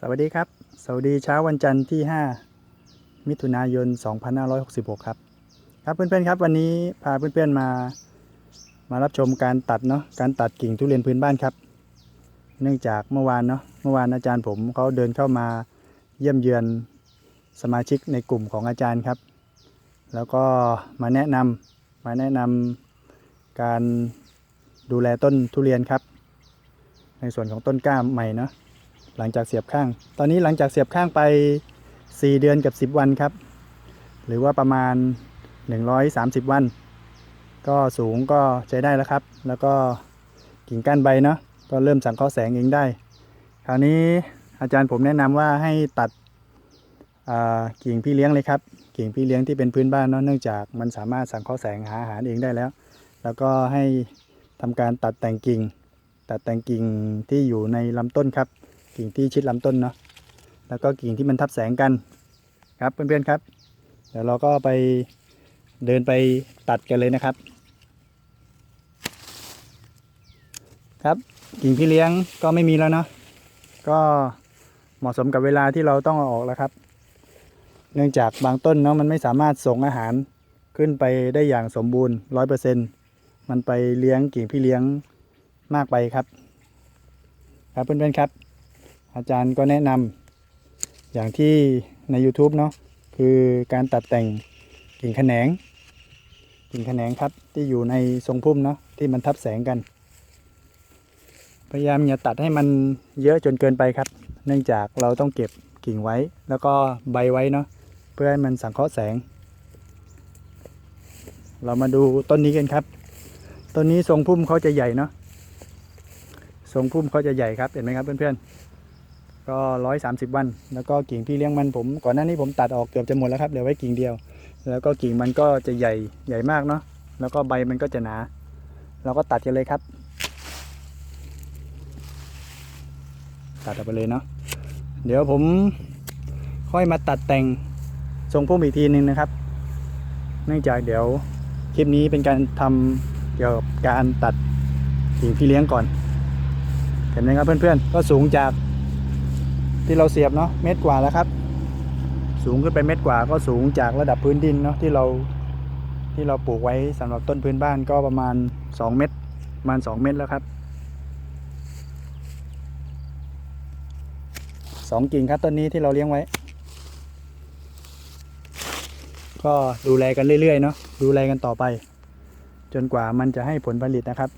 สวัสดีครับ สวัสดีเช้าวันจันทร์ที่ 5 มิถุนายน 2566 ครับ ครับเพื่อนๆครับวันนี้พาเพื่อนๆมามารับชมการตัดเนาะการตัดกิ่งทุเรียนพื้นบ้านครับ เนื่องจากเมื่อวานเนาะเมื่อวานอาจารย์ผมเขาเดินเข้ามาเยี่ยมเยือนสมาชิกในกลุ่มของอาจารย์ครับ แล้วก็มาแนะนำมาแนะนำการดูแลต้นทุเรียนครับ ในส่วนของต้นกล้าใหม่เนาะ หลังจากเสียบข้าง ตอนนี้หลังจากเสียบข้างไป 4 เดือนกับ 10 วันครับ หรือว่าประมาณ 130 วัน ก็สูงก็ใช้ได้แล้วครับ แล้วก็กิ่งก้านใบเนาะก็เริ่มสังเคราะห์แสงเองได้ คราวนี้อาจารย์ผมแนะนำว่าให้ตัดกิ่งพี่เลี้ยงเลยครับ กิ่งพี่เลี้ยงที่เป็นพื้นบ้านเนาะเนื่องจากมันสามารถสังเคราะห์แสงหาอาหารเองได้แล้ว แล้วก็ให้ทำการตัดแต่งกิ่ง ตัดแต่งกิ่งที่อยู่ในลำต้นครับ กิ่งที่ชิดลำต้นเนาะแล้วก็กิ่งที่มันทับแสงกันครับเพื่อนๆครับ เดี๋ยวเราก็ไปเดินไปตัดกันเลยนะครับ ครับกิ่งพี่เลี้ยงก็ไม่มีแล้วเนาะก็เหมาะสมกับเวลาที่เราต้องเอาออกแล้วครับ เนื่องจากบางต้นเนาะมันไม่สามารถส่งอาหารขึ้นไปได้อย่างสมบูรณ์ร้อยเปอร์เซ็นมันไปเลี้ยงกิ่งพี่เลี้ยงมากไปครับ ครับเพื่อนๆครับ อาจารย์ก็แนะนำอย่างที่ใน YouTube เนาะคือการตัดแต่งกิ่งแขนง กิ่งแขนงครับที่อยู่ในทรงพุ่มเนาะที่มันทับแสงกัน พยายามอย่าตัดให้มันเยอะจนเกินไปครับ เนื่องจากเราต้องเก็บกิ่งไว้ แล้วก็ใบไว้เนาะเพื่อให้มันสังเคราะห์แสง เรามาดูต้นนี้กันครับต้นนี้ทรงพุ่มเขาจะใหญ่เนาะทรงพุ่มเขาจะใหญ่ครับเห็นไหมครับเพื่อนๆ ก็ร้อยสามสิบวัน แล้วก็กิ่งพี่เลี้ยงมันผม ก่อนหน้านี้ผมตัดออกเกือบจะหมดแล้วครับเหลือไว้กิ่งเดียว แล้วก็กิ่งมันก็จะใหญ่ใหญ่มากเนาะแล้วก็ใบมันก็จะหนา เราก็ตัดกันเลยครับ ตัดออกไปเลยเนาะเดี๋ยวผมค่อยมาตัดแต่งทรงพุ่มอีกทีหนึ่งนะครับ เนื่องจากเดี๋ยวคลิปนี้เป็นการทำเกี่ยวกับการตัดกิ่งพี่เลี้ยงก่อนเห็นไหมครับเพื่อนๆ ก็สูงจาก ที่เราเสียบเนาะเมตรกว่าแล้วครับ สูงขึ้นไปเมตรกว่าก็สูงจากระดับพื้นดินเนาะที่เราที่เราปลูกไว้สำหรับต้นพื้นบ้านก็ประมาณ 2 เมตรประมาณ 2 เมตรแล้วครับสองกิ่งครับต้นนี้ที่เราเลี้ยงไว้ ก็ดูแลกันเรื่อยๆเนาะดูแลกันต่อไป จนกว่ามันจะให้ผลผลิตนะครับ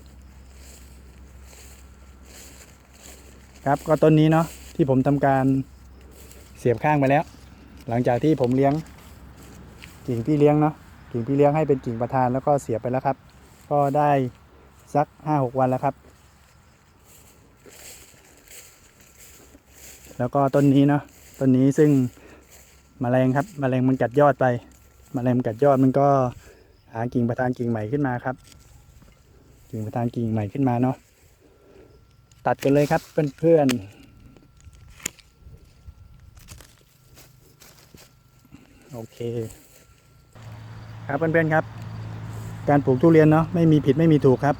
ครับก็ต้นนี้เนาะ ที่ผมทำการเสียบข้างไปแล้ว หลังจากที่ผมเลี้ยงกิ่งพี่เลี้ยงเนาะกิ่งพี่เลี้ยงให้เป็นกิ่งประธานแล้วก็เสียบไปแล้วครับ ก็ได้สักห้าหกวันแล้วครับ แล้วก็ต้นนี้เนาะต้นนี้ซึ่งมแมลงครับมแมลงมันกัดยอดไปมแมลงมันกัดยอดมันก็หากิ่งประธานกิ่งใหม่ขึ้นมาครับ กิ่งประธานกิ่งใหม่ขึ้นมาเนาะตัดกันเลยครับเพื่อนๆ โอเค ครับเพื่อนๆครับ การปลูกทุเรียนเนาะไม่มีผิดไม่มีถูกครับ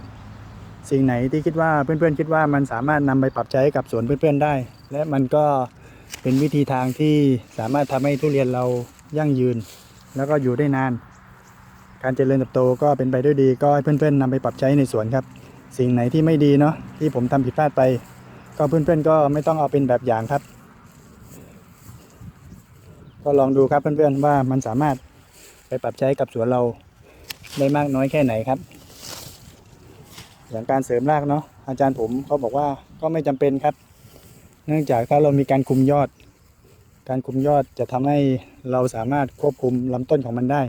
สิ่งไหนที่คิดว่าเพื่อนๆคิดว่ามันสามารถนำไปปรับใช้กับสวนเพื่อนๆได้ และมันก็เป็นวิธีทางที่สามารถทำให้ทุเรียนเรายั่งยืน แล้วก็อยู่ได้นาน การเจริญเติบโตก็เป็นไปด้วยดีก็ให้เพื่อนๆนำไปปรับใช้ในสวนครับ สิ่งไหนที่ไม่ดีเนาะที่ผมทำผิดพลาดไป ก็เพื่อนๆก็ไม่ต้องเอาเป็นแบบอย่างครับ ก็ลองดูครับเพื่อนๆว่ามันสามารถไปปรับใช้กับสวนเราได้มากน้อยแค่ไหนครับ อย่างการเสริมรากเนาะอาจารย์ผมเขาบอกว่าก็ไม่จำเป็นครับ เนื่องจากถ้าเรามีการคุมยอด การคุมยอดจะทำให้เราสามารถควบคุมลำต้นของมันได้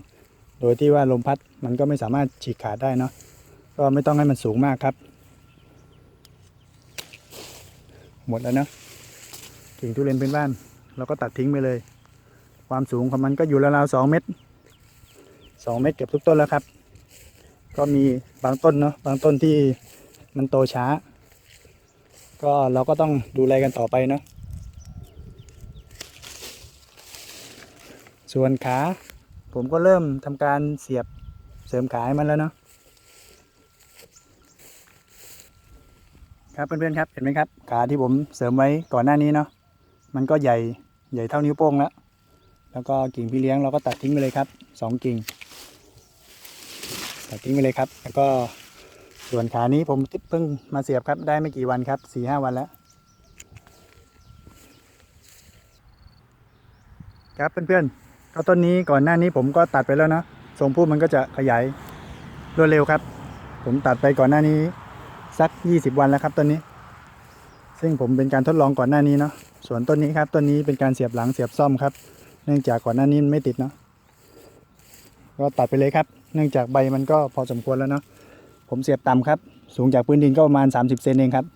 โดยที่ว่าลมพัดมันก็ไม่สามารถฉีกขาดได้เนาะก็ไม่ต้องให้มันสูงมากครับ หมดแล้วเนอะกิ่งทุเรียนเป็นบ้าน เราก็ตัดทิ้งไปเลย ความสูงของมันก็อยู่ราวๆสองเมตรสองเมตรเกือบทุกต้นแล้วครับ ก็มีบางต้นเนาะบางต้นที่มันโตช้า ก็เราก็ต้องดูแลกันต่อไปเนาะส่วนขาผมก็เริ่มทำการเสียบเสริมขาให้มันแล้วเนาะครับเพื่อนๆครับเห็นไหมครับขาที่ผมเสริมไว้ก่อนหน้านี้เนาะมันก็ใหญ่ใหญ่เท่านิ้วโป้งแล้ว แล้วก็กิ่งพี่เลี้ยงเราก็ตัดทิ้งไปเลยครับสองกิ่ง ตัดทิ้งไปเลยครับ แล้วก็ส่วนขานี้ผมเพิ่งมาเสียบครับ ได้ไม่กี่วันครับสี่ห้าวันแล้ว ครับเพื่อนๆก็ต้นนี้ก่อนหน้านี้ผมก็ตัดไปแล้วเนาะทรงพุ่มมันก็จะขยายรวดเร็วครับ ผมตัดไปก่อนหน้านี้สัก 20 วันแล้วครับต้นนี้ ซึ่งผมเป็นการทดลองก่อนหน้านี้เนาะส่วนต้นนี้ครับต้นนี้เป็นการเสียบหลังเสียบซ่อมครับ เนื่องจากก่อนหน้านี้มันไม่ติดเนาะก็ตัดไปเลยครับ เนื่องจากใบมันก็พอสมควรแล้วเนาะผมเสียบต่ำครับ สูงจากพื้นดินก็ประมาณ 30 เซนเองครับ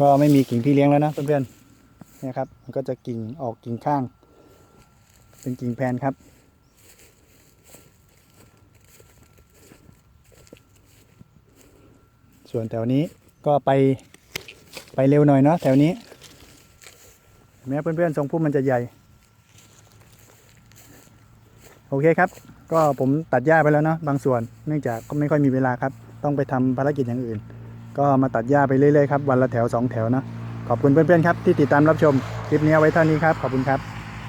ก็ไม่มีกิ่งพี่เลี้ยงแล้วนะเพื่อนๆนี่ครับมันก็จะกิ่งออกกิ่งข้าง เป็นกิ่งแพนครับส่วนแถวนี้ก็ไปไปเร็วหน่อยเนาะแถวนี้เห็นไหมเพื่อนๆทรงพุ่มมันจะใหญ่ เคครับ ก็ผมตัดหญ้าไปแล้วเนาะบางส่วนเนื่องจากก็ไม่ค่อยมีเวลาครับ ต้องไปทำภารกิจอย่างอื่น ก็มาตัดหญ้าไปเรื่อยๆครับวันละแถวสองแถวเนาะขอบคุณเพื่อนๆครับที่ติดตามรับชมคลิปนี้เอาไว้เท่านี้ครับขอบคุณครับ